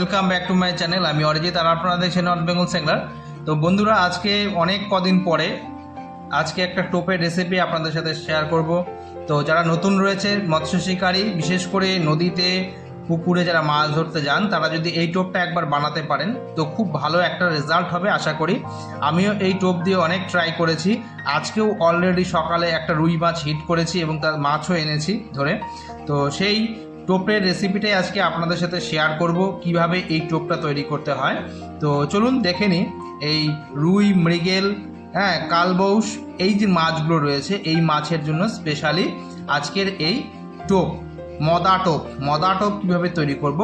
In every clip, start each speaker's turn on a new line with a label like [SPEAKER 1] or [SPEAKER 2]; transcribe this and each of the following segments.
[SPEAKER 1] Welcome back to my channel আমি অরিজিৎ আর আপনারা দেখছেন নর্থ বেঙ্গল সেঙ্গলার তো বন্ধুরা, আজকে অনেক কদিন পরে আজকে একটা টোপের রেসিপি আপনাদের সাথে শেয়ার করব। তো যারা নতুন রয়েছে, মৎস্য শিকারী, বিশেষ করে নদীতে, পুকুরে যারা মাছ ধরতে যান, তারা যদি এই টোপটা একবার বানাতে পারেন, তো খুব ভালো একটা রেজাল্ট হবে, আশা করি। আমিও এই টোপ দিয়ে অনেক ট্রাই করেছি। আজকেও অলরেডি সকালে একটা রুই মাছ হিট করেছি এবং তার মাছও এনেছি ধরে। তো সেই টোপের রেসিপিটাই আজকে আপনাদের সাথে শেয়ার করব, কীভাবে এই টোপটা তৈরি করতে হয়। তো চলুন দেখে নিই, এই রুই, মৃগেল হ্যাঁ কালবৌস, এই যে মাছগুলো রয়েছে, এই মাছের জন্য স্পেশালি আজকের এই টোপ, মদা টোপ। মদা টোপ কীভাবে তৈরি করব,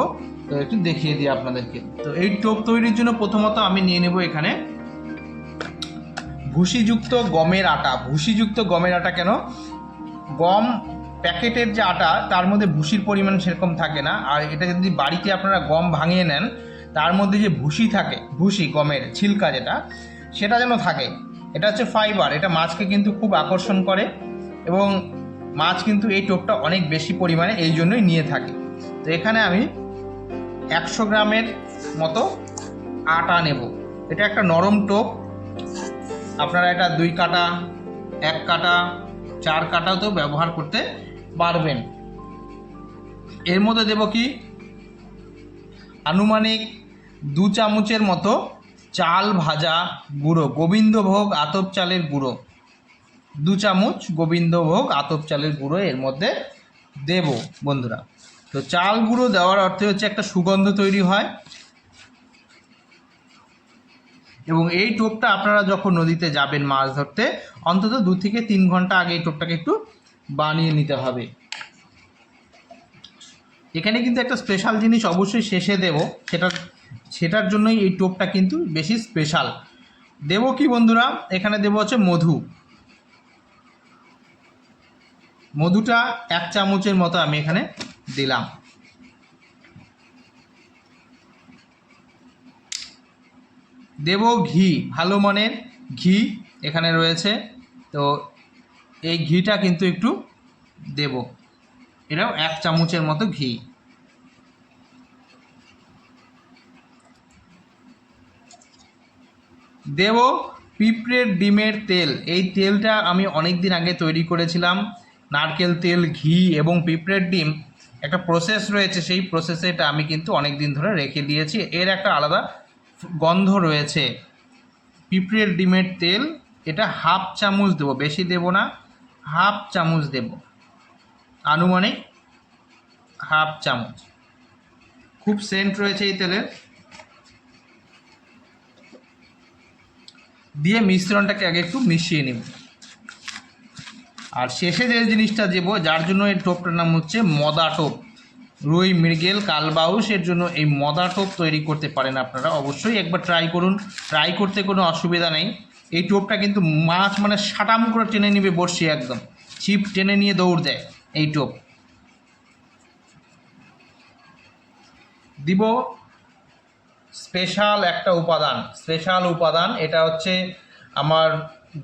[SPEAKER 1] তো একটু দেখিয়ে দিই আপনাদেরকে। তো এই টোপ তৈরির জন্য প্রথমত আমি নিয়ে নেব এখানে ভুসিযুক্ত গমের আটা। ভুসিযুক্ত গমের আটা কেন? গম প্যাকেটের যে আটা, তার মধ্যে ভুসির পরিমাণ সেরকম থাকে না। আর এটা যদি বাড়িতে আপনারা গম ভাঙিয়ে নেন, তার মধ্যে যে ভুসি থাকে, ভুসি, গমের ছিলকা যেটা, সেটা যেন থাকে। এটা হচ্ছে ফাইবার এটা মাছকে কিন্তু খুব আকর্ষণ করে এবং মাছ কিন্তু এই টোপটা অনেক বেশি পরিমাণে এই জন্যই নিয়ে থাকে। তো এখানে আমি একশো গ্রামের মতো আটা নেব। এটা একটা নরম টোপ। আপনারা এটা দুই কাটা, এক কাটা, চার কাটাতেও ব্যবহার করতে পারবেন এর মধ্যে দেব কি? আনুমানিক দু চামচের মতো চাল ভাজা গুঁড়ো, গোবিন্দভোগ আতপ চালের গুঁড়ো। দু চামচ গোবিন্দভোগ আতপ চালের গুঁড়ো এর মধ্যে দেব, বন্ধুরা। তো চাল গুঁড়ো দেওয়ার অর্থে হচ্ছে একটা সুগন্ধ তৈরি হয়। এবং এই টোপটা আপনারা যখন নদীতে যাবেন মাছ ধরতে, অন্তত দু থেকে তিন ঘণ্টা আগে এই টোপটাকে একটু বানিয়ে নিতে হবে। এখানে কিন্তু একটা স্পেশাল জিনিস অবশ্যই শেষে দেব। সেটা সেটার জন্যই এই টোপটা কিন্তু বেশি স্পেশাল দেব কি বন্ধুরা? এখানে দেব হচ্ছে মধু। মধুটা এক চামচের মতো আমি এখানে দিলাম। দেব ঘি। ভালো মানের ঘি এখানে রয়েছে। তো এই ঘিটা কিন্তু একটু দেব। এটাও এক চামচের মতো ঘি। দেব পিঁপড়ের ডিমের তেল। এই তেলটা আমি অনেক দিন আগে তৈরি করেছিলাম। নারকেল তেল, ঘি এবং পিঁপড়ের ডিম। একটা প্রসেস রয়েছে, সেই প্রসেসে এটা আমি কিন্তু অনেক দিন ধরে রেখে দিয়েছি। এর একটা আলাদা গন্ধ রয়েছে। পিঁপড়ের ডিমের তেল, এটা হাফ চামচ দেবো, বেশি দেব না। হাফ চামচ দেব। আনুমানিক হাফ চামচ। খুব সেন্ট রয়েছে এই তেলের দিয়ে মিশ্রণটাকে আগে একটু মিশিয়ে নেব। আর শেষে যে জিনিসটা দেবো, যার জন্য এই টোপটার নাম হচ্ছে মদা টোপ। রুই, মৃগেল, কালবাউস এর জন্য এই মদা টোপ তৈরি করতে পারেন আপনারা। অবশ্যই একবার ট্রাই করুন। ট্রাই করতে কোনো অসুবিধা নেই। এই টোপটা কিন্তু মাছ মানে সাটাম করে টেনে নিবে বসি একদম। ছিপ টেনে নিয়ে দৌড় দেয় এই টোপ। দিব স্পেশাল একটা উপাদান, স্পেশাল উপাদান, এটা হচ্ছে আমার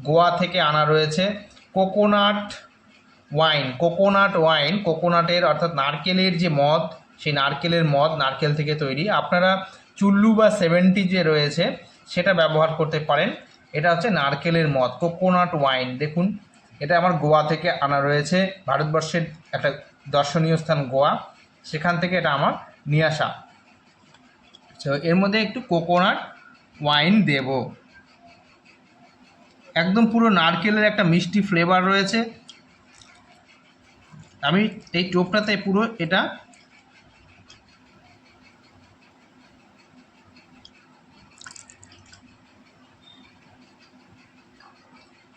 [SPEAKER 1] গোয়া থেকে আনা রয়েছে, কোকোনাট ওয়াইন কোকোনাট ওয়াইন, কোকোনাটের অর্থাৎ নারকেলের যে মদ, সেই নারকেলের মদ নারকেল থেকে তৈরি। আপনারা চুল্লু বা সেভেন্টি যে রয়েছে, সেটা ব্যবহার করতে পারেন। এটা হচ্ছে নারকেলের মদ, কোকোনাট ওয়াইন। দেখুন, এটা আমার গোয়া থেকে আনা রয়েছে। ভারতবর্ষের একটা দর্শনীয় স্থান গোয়া। সেখান থেকে এটা আমার নিয়ে আসা। তো এর মধ্যে একটু কোকোনাট ওয়াইন দেব। একদম পুরো নারকেলের একটা মিষ্টি ফ্লেভার রয়েছে। আমি এই টোপটাতে পুরো এটা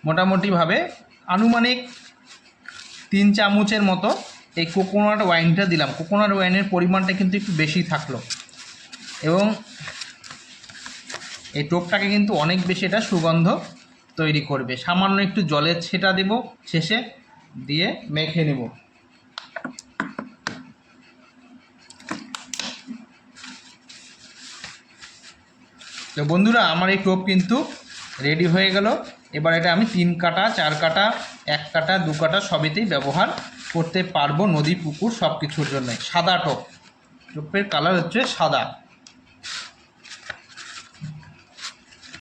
[SPEAKER 1] মোটামুটিভাবে আনুমানিক তিন চামচের মতো এই কোকোনাট ওয়াইনটা দিলাম। কোকোনাট ওয়াইনের পরিমাণটা কিন্তু একটু বেশি থাকল। এবং এই টোপটাকে কিন্তু অনেক বেশি এটা সুগন্ধ তৈরি করবে। সামান্য একটু জলের ছেটা দেব, শেষে দিয়ে মেখে নেব। তো বন্ধুরা, আমার এই টোপ কিন্তু রেডি হয়ে গেল। এবার এটা আমি তিন কাটা, চার কাটা, এক কাটা, দু কাটা সবেতেই ব্যবহার করতে পারব নদী, পুকুর সব কিছুর জন্যে সাদা টোপ। টোপের কালার হচ্ছে সাদা।